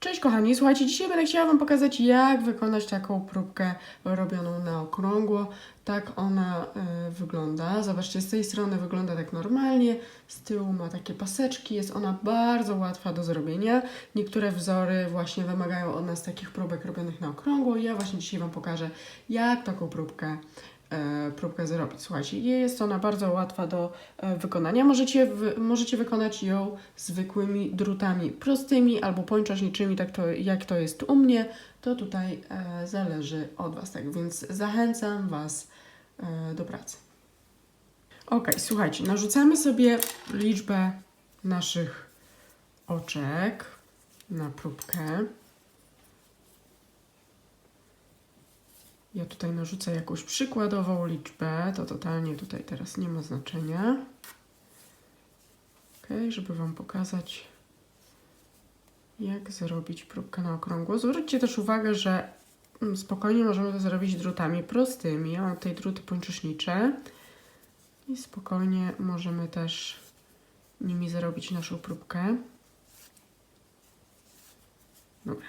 Cześć kochani, słuchajcie, dzisiaj będę chciała Wam pokazać jak wykonać taką próbkę robioną na okrągło. Tak ona y, wygląda. Zobaczcie, z tej strony wygląda tak normalnie, z tyłu ma takie paseczki, jest ona bardzo łatwa do zrobienia. Niektóre wzory właśnie wymagają od nas takich próbek robionych na okrągło ja właśnie dzisiaj Wam pokażę jak taką próbkę próbkę zrobić. Słuchajcie, jest ona bardzo łatwa do e, wykonania. Możecie, możecie wykonać ją zwykłymi drutami prostymi albo pończożniczymi, tak to, jak to jest u mnie, to tutaj e, zależy od Was. Tak więc zachęcam Was e, do pracy. Ok, słuchajcie, narzucamy sobie liczbę naszych oczek na próbkę. Ja tutaj narzucę jakąś przykładową liczbę, to totalnie tutaj teraz nie ma znaczenia. Ok, żeby Wam pokazać, jak zrobić próbkę na okrągło. Zwróćcie też uwagę, że mm, spokojnie możemy to zrobić drutami prostymi. Ja mam tutaj druty pończosznicze i spokojnie możemy też nimi zrobić naszą próbkę. Dobra.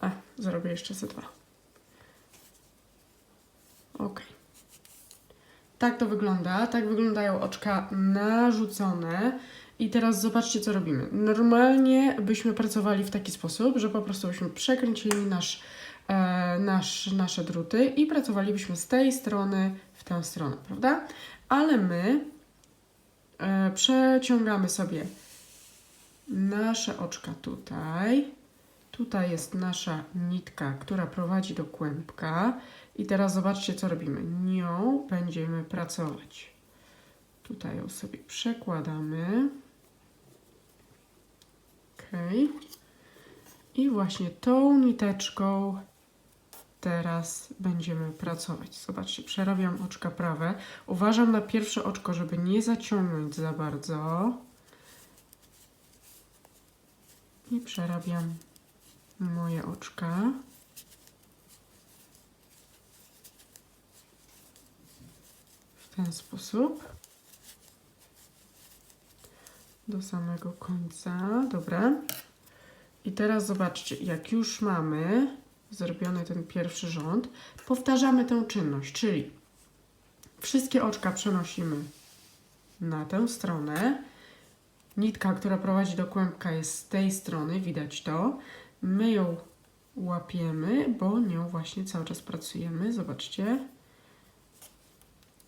A, zrobię jeszcze ze dwa. Ok. Tak to wygląda. Tak wyglądają oczka narzucone. I teraz zobaczcie, co robimy. Normalnie byśmy pracowali w taki sposób, że po prostu byśmy przekręcili nasz, e, nasz, nasze druty i pracowalibyśmy z tej strony w tę stronę, prawda? Ale my e, przeciągamy sobie nasze oczka tutaj. Tutaj jest nasza nitka, która prowadzi do kłębka. I teraz zobaczcie, co robimy. Nią będziemy pracować. Tutaj ją sobie przekładamy. Ok. I właśnie tą niteczką teraz będziemy pracować. Zobaczcie, przerabiam oczka prawe. Uważam na pierwsze oczko, żeby nie zaciągnąć za bardzo. I przerabiam moje oczka. W ten sposób. Do samego końca. Dobra. I teraz zobaczcie, jak już mamy zrobiony ten pierwszy rząd, powtarzamy tę czynność, czyli wszystkie oczka przenosimy na tę stronę. Nitka, która prowadzi do kłębka jest z tej strony, widać to. My ją łapiemy, bo nią właśnie cały czas pracujemy. Zobaczcie.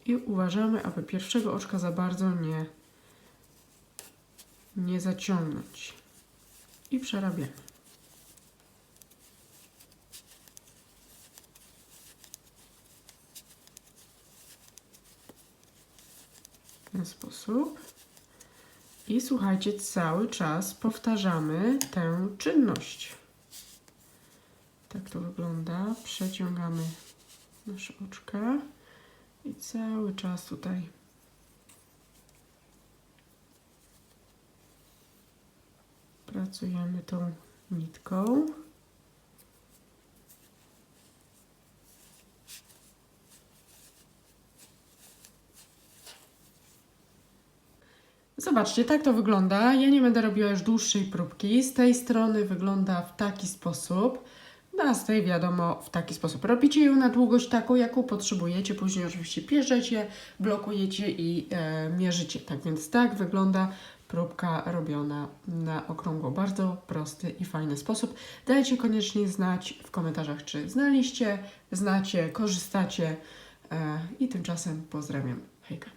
I uważamy, aby pierwszego oczka za bardzo nie, nie zaciągnąć. I przerabiamy. W ten sposób. I słuchajcie, cały czas powtarzamy tę czynność. Tak to wygląda. Przeciągamy nasze oczka i cały czas tutaj pracujemy tą nitką. Zobaczcie, tak to wygląda. Ja nie będę robiła już dłuższej próbki. Z tej strony wygląda w taki sposób. No, a z tej wiadomo w taki sposób. Robicie ją na długość taką, jaką potrzebujecie. Później oczywiście pierzecie, blokujecie i e, mierzycie. Tak więc tak wygląda próbka robiona na okrągło. Bardzo prosty i fajny sposób. Dajcie koniecznie znać w komentarzach, czy znaliście, znacie, korzystacie. E, I tymczasem pozdrawiam. Hejka.